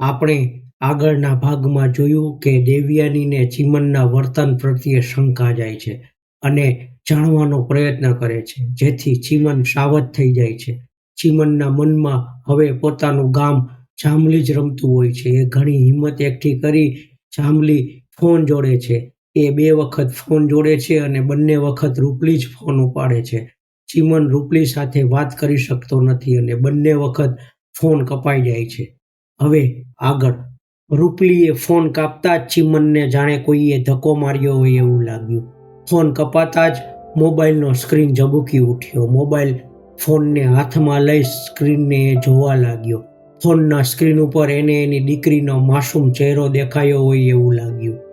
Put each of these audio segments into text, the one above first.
આપણે આગળના ભાગમાં જોયું કે દેવ્યાનીને ચીમનના વર્તન પ્રત્યે શંકા જાય છે અને જાણવાનો પ્રયત્ન કરે છે. જેથી ચીમન સાવધ થઈ જાય છે. ચીમનના મનમાં હવે પોતાનું ગામ જાંબલી જ રમતું હોય છે. એ ઘણી હિંમત એકઠી કરી જાંબલી ફોન જોડે છે. એ બે વખત ફોન જોડે છે અને બંને વખત રૂપલી જ ફોન ઉપાડે છે. ચીમન રૂપલી સાથે વાત કરી શકતો નથી અને બંને વખત ફોન કપાઈ જાય છે. હવે આગળ. રૂપલીએ ફોન કાપતા જ ચીમનને જાણે કોઈએ ધક્કો માર્યો હોય એવું લાગ્યું. ફોન કપાતા જ મોબાઈલનો સ્ક્રીન ઝબૂકી ઉઠ્યો. મોબાઈલ ફોનને હાથમાં લઈ સ્ક્રીનને એ જોવા લાગ્યો. ફોનના સ્ક્રીન ઉપર એને એની દીકરીનો માસૂમ ચહેરો દેખાયો હોય એવું લાગ્યું.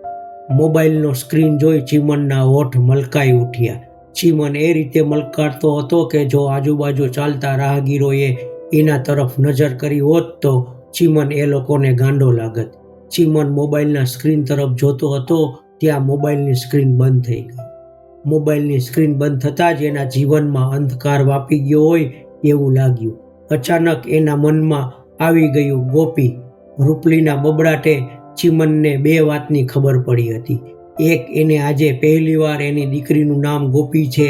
મોબાઈલનો સ્ક્રીન જોઈ ચીમનના હોઠ મલકાઈ ઉઠ્યા. ચીમન એ રીતે મલકાડતો હતો કે જો આજુબાજુ ચાલતા રાહગીરોએ એના તરફ નજર કરી હોત તો ચીમન એ લોકોને ગાંડો લાગત. ચીમન મોબાઈલના સ્ક્રીન તરફ જોતો હતો, ત્યાં મોબાઈલની સ્ક્રીન બંધ થઈ ગઈ. મોબાઈલની સ્ક્રીન બંધ થતાં જ એના જીવનમાં અંધકાર વાપી ગયો હોય એવું લાગ્યું. અચાનક એના મનમાં આવી ગયું, ગોપી, રૂપલીના બબડાટે ચીમનને બે વાતની ખબર પડી હતી. એક એને આજે પહેલીવાર એની દીકરીનું નામ ગોપી છે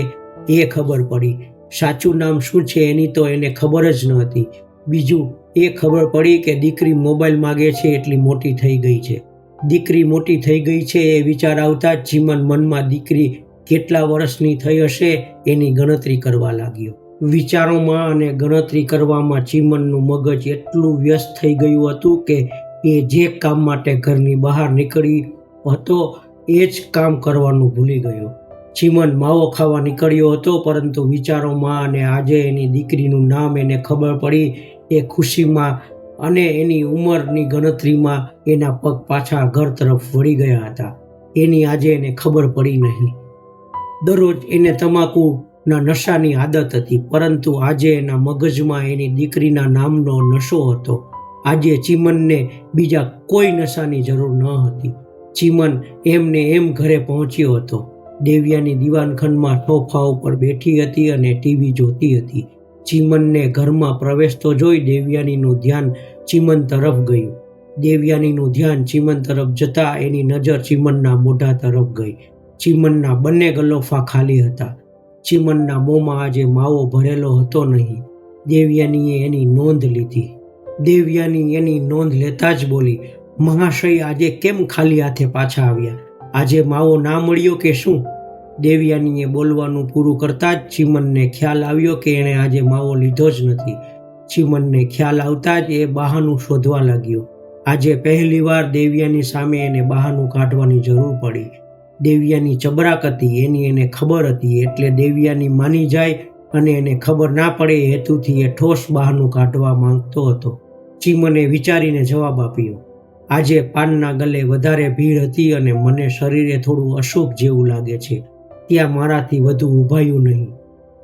એ ખબર પડી. સાચું નામ શું છે એની તો એને ખબર જ ન હતી બીજું, એ ખબર પડી કે દીકરી મોબાઈલ માગે છે એટલી મોટી થઈ ગઈ છે. દીકરી મોટી થઈ ગઈ છે એ વિચાર આવતા જ ચીમન મનમાં દીકરી કેટલા વર્ષની થઈ હશે એની ગણતરી કરવા લાગ્યો. વિચારોમાં અને ગણતરી કરવામાં ચીમનનું મગજ એટલું વ્યસ્ત થઈ ગયું હતું કે એ જે કામ માટે ઘરની બહાર નીકળી હતો, એ જ કામ કરવાનું ભૂલી ગયો. ચીમન માવો ખાવા નીકળ્યો હતો, પરંતુ વિચારોમાં અને આજે એની દીકરીનું નામ એને ખબર પડી, એ ખુશીમાં અને એની ઉંમરની ગણતરીમાં એના પગ પાછા ઘર તરફ વળી ગયા હતા. એની આજે એને ખબર પડી નહીં. દરરોજ એને તમાકુના નશાની આદત હતી, પરંતુ આજે એના મગજમાં એની દીકરીના નામનો નશો હતો. આજે ચીમનને બીજા કોઈ નશાની જરૂર ન હતી. ચીમન એમને એમ ઘરે પહોંચ્યો હતો. દેવ્યાની દીવાનખંડમાં સોફા ઉપર બેઠી હતી અને ટીવી જોતી હતી. ચીમનને ઘરમાં પ્રવેશતો જોઈ દેવ્યાનીનું ધ્યાન ચીમન તરફ ગયું. દેવ્યાનીનું ધ્યાન ચીમન તરફ જતાં એની નજર ચીમનના મોઢા તરફ ગઈ. ચીમનના બંને ગલોફા ખાલી હતા. ચીમનના મોંમાં આજે માવો ભરેલો હતો નહીં. દેવ્યાનીએ એની નોંધ લીધી. દેવ્યાની એની નોંધ લેતા જ બોલી, મહાશય આજે કેમ ખાલી હાથે પાછા આવ્યા? આજે માવો ના મળ્યો કે શું? દેવ્યાનીએ બોલવાનું પૂરું કરતાં જ ચીમનને ખ્યાલ આવ્યો કે એણે આજે માવો લીધો જ નથી. ચીમનને ખ્યાલ આવતા જ એ બહાનું શોધવા લાગ્યો. આજે પહેલીવાર દેવ્યાની સામે એને બહાનું કાઢવાની જરૂર પડી. દેવ્યાની ચબરાક હતી, એની એને ખબર હતી, એટલે દેવ્યાની માની જાય અને એને ખબર ના પડે હેતુથી એ ઠોસ બહાનું કાઢવા માંગતો હતો. ચીમને વિચારીને જવાબ આપ્યો. આજે પાનના ગલે વધારે ભીડ હતી અને મને શરીરે થોડું અશુભ જેવું લાગે છે. ત્યાં મારાથી વધુ ઊભાયું નહીં.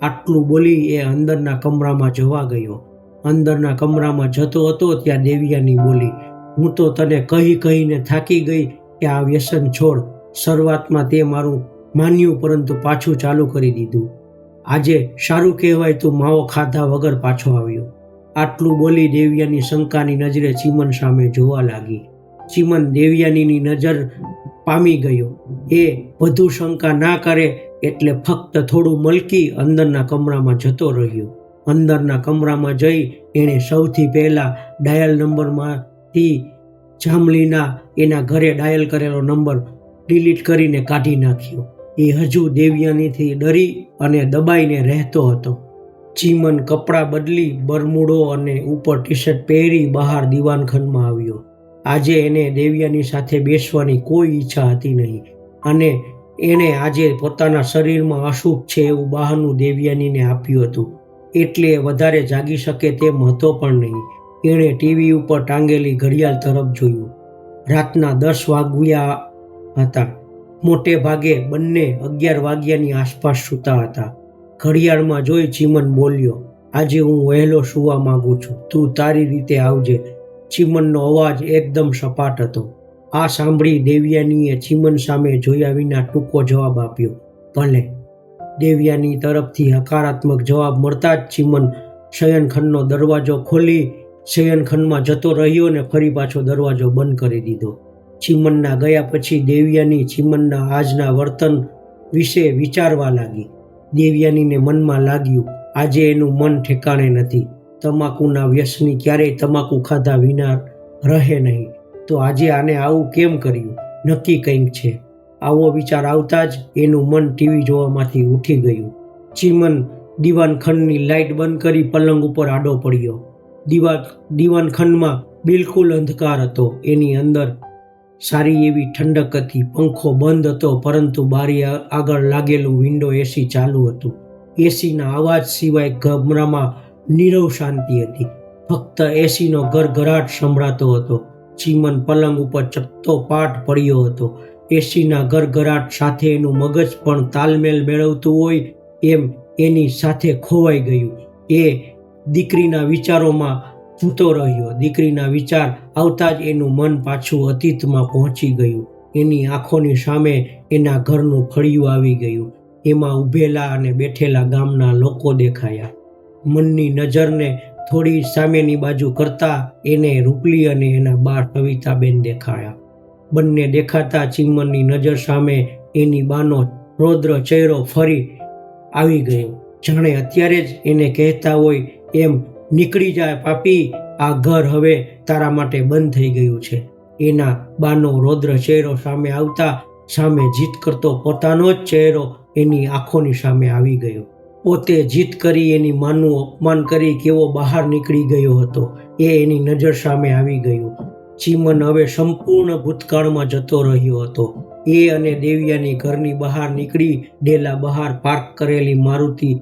આટલું બોલી એ અંદરના કમરામાં જવા ગયો. અંદરના કમરામાં જતો હતો ત્યાં દેવિયાની બોલી, હું તો તને કહી કહીને થાકી ગઈ કે આ વ્યસન છોડ. શરૂઆતમાં તે મારું માન્યું પરંતુ પાછું ચાલુ કરી દીધું. આજે સારું કહેવાય તું માવો ખાધા વગર પાછો આવ્યો. આટલું બોલી દેવ્યાની શંકાની નજરે ચીમન સામે જોવા લાગી. ચીમન દેવ્યાનીની નજર પામી ગયો. એ વધુ શંકા ના કરે એટલે ફક્ત થોડું મલકી અંદરના કમરામાં જતો રહ્યો. અંદરના કમરામાં જઈ એણે સૌથી પહેલાં ડાયલ નંબરમાંથી જામલીના એના ઘરે ડાયલ કરેલો નંબર ડિલીટ કરીને કાઢી નાખ્યો. એ હજુ દેવ્યાનીથી ડરી અને દબાઈને રહેતો હતો. ચીમન કપડાં બદલી બરમુડો અને ઉપર ટી શર્ટ પહેરી બહાર દીવાનખંડમાં આવ્યો. આજે એને દેવ્યાની સાથે બેસવાની કોઈ ઈચ્છા હતી નહીં અને એણે આજે પોતાના શરીરમાં અશુભ છે એવું બહાનું દેવ્યાનીને આપ્યું હતું. એટલે વધારે જાગી શકે તેમ હતો પણ નહીં. એણે ટીવી ઉપર ટાંગેલી ઘડિયાળ તરફ જોયું. રાતના દસ વાગ્યા હતા. મોટે ભાગે બંને અગિયાર વાગ્યાની આસપાસ સૂતા હતા. ઘડિયાળમાં જોઈ ચીમન બોલ્યો, આજે હું વહેલો સૂવા માંગુ છું. તું તારી રીતે આવજે. ચીમનનો અવાજ એકદમ સપાટ હતો. આ સાંભળી દેવ્યાનીએ ચીમન સામે જોયા વિના ટૂંકો જવાબ આપ્યો, ભલે. દેવ્યાની તરફથી હકારાત્મક જવાબ મળતા જ ચીમન શયનખંડનો દરવાજો ખોલી શયનખંડમાં જતો રહ્યો ને ફરી પાછો દરવાજો બંધ કરી દીધો. ચીમનના ગયા પછી દેવ્યાની ચીમનના આજના વર્તન વિશે વિચારવા લાગી. દેવ્યાનીને મનમાં લાગ્યું, આજે એનું મન ઠેકાણે નથી. તમાકુના વ્યસની ક્યારેય તમાકુ ખાધા વિના રહે નહીં. તો આજે આને આવું કેમ કર્યું? નક્કી કંઈક છે. આવો વિચાર આવતા જ એનું મન ટીવી જોવામાંથી ઉઠી ગયું. ચીમન દીવાનખંડની લાઇટ બંધ કરી પલંગ ઉપર આડો પડ્યો. દીવા, દીવાનખંડમાં બિલકુલ અંધકાર હતો. એની અંદર સારી એવી ઠંડક હતી, પંખો બંધ હતો, પરંતુ બારી આગળ લાગેલું વિન્ડો એસી ચાલુ હતું. એસીના અવાજ સિવાય ગમરામાં નીરવ શાંતિ હતી. ફક્ત એસીનો ગરગરાટ સંભળાતો હતો. ચીમન પલંગ ઉપર ચપતો પાટ પડ્યો હતો. એસીના ગરગરાટ સાથે એનું મગજ પણ તાલમેલ મેળવતું હોય એમ એની સાથે ખોવાઈ ગયું. એ દીકરીના વિચારોમાં જૂતો રહ્યો. દીકરીના વિચાર આવતા જ એનું મન પાછું અતીતમાં પહોંચી ગયું. એની આંખોની સામે એના ઘરનું ફળિયું આવી ગયું. એમાં ઊભેલા અને બેઠેલા ગામના લોકો દેખાયા. મનની નજરને થોડી સામેની બાજુ કરતા એને રૂપલી અને એના બા કવિતાબેન દેખાયા. બંને દેખાતા ચીમનની નજર સામે એની બાનો રૌદ્ર ચહેરો ફરી આવી ગયો. જાણે અત્યારે જ એને કહેતા હોય એમ નીકળી જાય પાપી, આ ઘર હવે તારા માટે બંધ થઈ ગયું છે. એના બાનો રૌદ્ર ચહેરો સામે આવતા સામે જીત કરતો પોતાનો જ ચહેરો એની આંખોની સામે આવી ગયો. પોતે જીત કરી એની માનું અપમાન કરી કેવો બહાર નીકળી ગયો હતો. એ એની નજર સામે આવી ગયું. ચીમન હવે સંપૂર્ણ ભૂતકાળમાં જતો રહ્યો હતો. એ અને દેવિયાની ઘરની બહાર નીકળી ડેલા બહાર પાર્ક કરેલી મારુતિ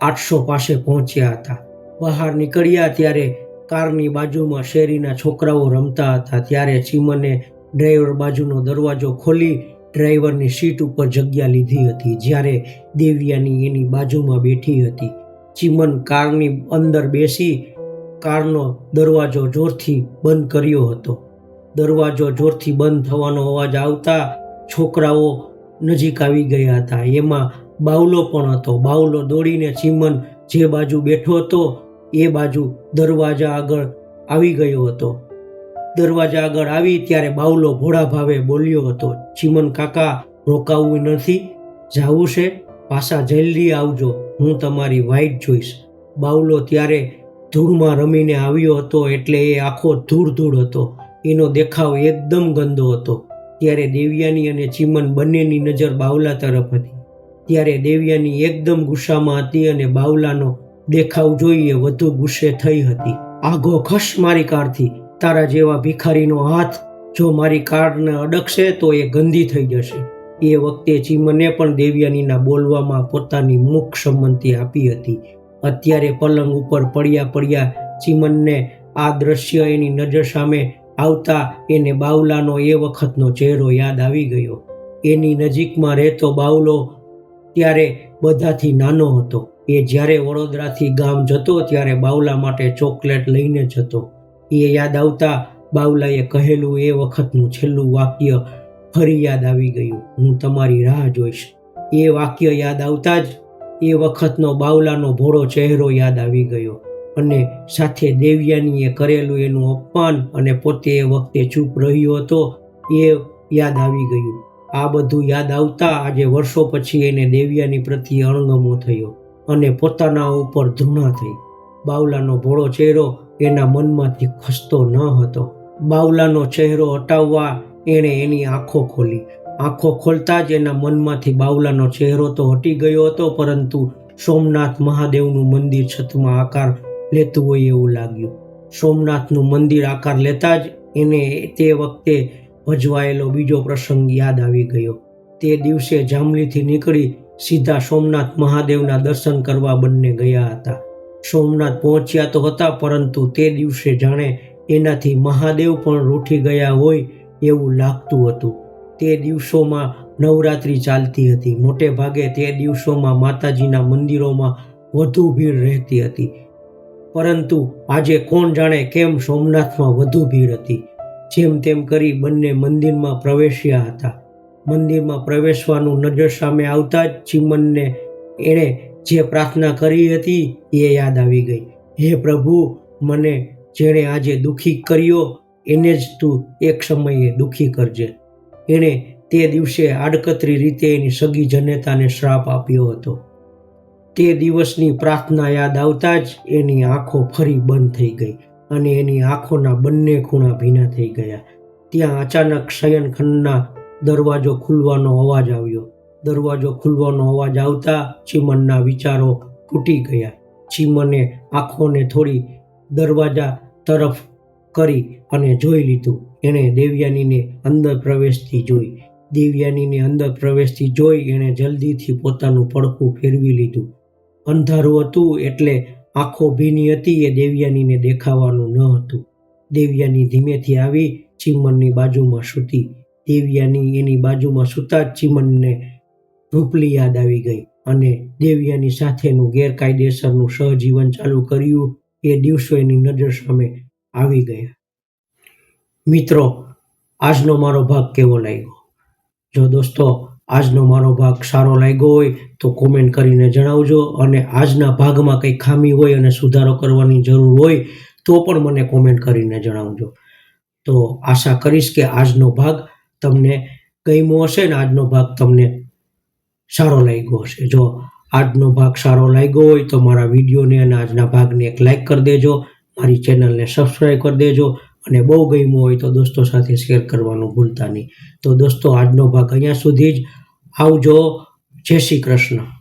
આઠસો પાસે પહોંચ્યા હતા. બહાર નીકળ્યા ત્યારે કારની બાજુમાં શેરીના છોકરાઓ રમતા હતા. ત્યારે ચીમને ડ્રાઈવર બાજુનો દરવાજો ખોલી ડ્રાઈવરની સીટ ઉપર જગ્યા લીધી હતી, જ્યારે દેવિયાની એની બાજુમાં બેઠી હતી. ચીમન કારની અંદર બેસી કારનો દરવાજો જોરથી બંધ કર્યો હતો. દરવાજો જોરથી બંધ થવાનો અવાજ આવતા છોકરાઓ નજીક આવી ગયા હતા. એમાં બાવલો પણ હતો. બાવલો દોડીને ચીમન જે બાજુ બેઠો હતો એ બાજુ દરવાજા આગળ આવી ગયો હતો. દરવાજા આગળ આવી ત્યારે બાવલો ભોળા ભાવે બોલ્યો હતો, ચીમન કાકા, રોકાવું નથી. જાવું છે? પાછા જલ્દી આવજો. હું તમારી વાઈટ જોઈશ. બાવલો ત્યારે ધૂળમાં રમીને આવ્યો હતો એટલે એ આખો ધૂળ ધૂળ હતો. એનો દેખાવ એકદમ ગંદો હતો. ત્યારે દેવ્યાની અને ચીમન બંનેની નજર બાવલા તરફ હતી. ત્યારે દેવ્યાની એકદમ ગુસ્સામાં હતી અને બાવલાનો દેખાવ જોઈએ, વધુ ગુસ્સે થઈ હતી. આગો ખસ મારી કારથી. તારા જેવા ભિખારીનો હાથ જો મારી કારને અડકશે તો એ ગંદી થઈ જશે. એ વખતે ચીમને પણ દેવ્યાનીના બોલવામાં પોતાની મુખ સંમતિ આપી હતી. અત્યારે પલંગ ઉપર પડ્યા પડ્યા ચીમનને આ દ્રશ્ય એની નજર સામે આવતા એને બાવલાનો એ વખતનો ચહેરો યાદ આવી ગયો. એની નજીકમાં રહેતો બાવલો ત્યારે બધાથી નાનો હતો. એ જ્યારે વડોદરાથી ગામ જતો ત્યારે બાવલા માટે ચોકલેટ લઈને જતો. એ યાદ આવતા બાવલાએ કહેલું એ વખતનું છેલ્લું વાક્ય ફરી યાદ આવી ગયું. હું તમારી રાહ જોઈશ. એ વાક્ય યાદ આવતા જ એ વખતનો બાવલાનો ભોળો ચહેરો યાદ આવી ગયો અને સાથે દેવ્યાનીએ કરેલું એનું અપમાન અને પોતે એ વખતે ચૂપ રહ્યો હતો એ યાદ આવી ગયું. આ બધું યાદ આવતા આજે વર્ષો પછી એને દેવ્યાની પ્રત્યે અણગમો થયો. અને પોતાના ઉપર ધૂણા થઈ. બાવલાનો ભોળો ચહેરો એના મનમાંથી ખસતો ન હતો. બાવલાનો ચહેરો હટાવવા એણે એની આંખો ખોલી. આંખો ખોલતા જ એના મનમાંથી બાવલાનો ચહેરો તો હટી ગયો હતો, પરંતુ સોમનાથ મહાદેવનું મંદિર છતમાં આકાર લેતું હોય એવું લાગ્યું. સોમનાથનું મંદિર આકાર લેતા જ એને તે વખતે ભજવાયેલો બીજો પ્રસંગ યાદ આવી ગયો. તે દિવસે જાંબલીથી નીકળી સીધા સોમનાથ મહાદેવના દર્શન કરવા બંને ગયા હતા. સોમનાથ પહોંચ્યા તો હતા, પરંતુ તે દિવસે જાણે એનાથી મહાદેવ પણ રૂઠી ગયા હોય એવું લાગતું હતું. તે દિવસોમાં નવરાત્રિ ચાલતી હતી. મોટે ભાગે તે દિવસોમાં માતાજીના મંદિરોમાં વધુ ભીડ રહેતી હતી. પરંતુ આજે કોણ જાણે કેમ સોમનાથમાં વધુ ભીડ હતી. જેમ તેમ કરી બંને મંદિરમાં પ્રવેશ્યા હતા. મંદિરમાં પ્રવેશવાનું નજર સામે આવતા જ ચીમનને એણે જે પ્રાર્થના કરી હતી એ યાદ આવી ગઈ. હે પ્રભુ, મને જેણે આજે દુઃખી કર્યો, એને જ તું એક સમયે દુઃખી કરજે. એણે તે દિવસે આડકતરી રીતે એની સગી જનેતાને શ્રાપ આપ્યો હતો. તે દિવસની પ્રાર્થના યાદ આવતા જ એની આંખો ફરી બંધ થઈ ગઈ અને એની આંખોના બંને ખૂણા ભીના થઈ ગયા. ત્યાં અચાનક શયનખંડના દરવાજો ખુલવાનો અવાજ આવ્યો. દરવાજો ખુલવાનો અવાજ આવતા ચીમનના વિચારો તૂટી ગયા. ચીમને આંખોને થોડી દરવાજા તરફ કરી અને જોઈ લીધું. એણે દેવયાનીને અંદર પ્રવેશથી જોઈ. દેવયાનીને અંદર પ્રવેશથી જોઈ એણે જલ્દીથી પોતાનું પડખું ફેરવી લીધું. અંધારું હતું એટલે આંખો ભીની હતી એ દેવયાનીને દેખાવાનું ન હતું. દેવયાની ધીમેથી આવી ચીમનની બાજુમાં સૂતી. દેવયાની એની બાજુમાં સુતાજ ચીમનને રૂપલી યાદ આવી ગઈ અને દેવયાની સાથેનું ગેરકાયદેસરનું સહજીવન ચાલુ કર્યું એ દિવસો એની નજર સામે આવી ગયા. મિત્રો, આજનો મારો ભાગ કેવો લાગ્યો? જો દોસ્તો, આજનો મારો ભાગ સારો લાગ્યો હોય તો કોમેન્ટ કરીને જણાવજો અને આજના ભાગમાં કંઈ ખામી હોય અને સુધારો કરવાની જરૂર હોય તો પણ મને કોમેન્ટ કરીને જણાવજો. તો આશા કરીશ કે આજનો ભાગ તમને ગમ્યો હશે ને આજનો ભાગ તમને સારો લાગ્યો હશે. જો આજનો ભાગ સારો લાગ્યો હોય તો મારા વિડીયોને અને આજના ભાગને એક લાઇક કરી દેજો, મારી ચેનલને સબસ્ક્રાઈબ કરી દેજો અને બહુ ગમ્યું હોય તો દોસ્તો સાથે શેર કરવાનું ભૂલતા નહીં. તો દોસ્તો, આજનો ભાગ અહીંયા સુધી જ આવજો. જય શ્રી કૃષ્ણ.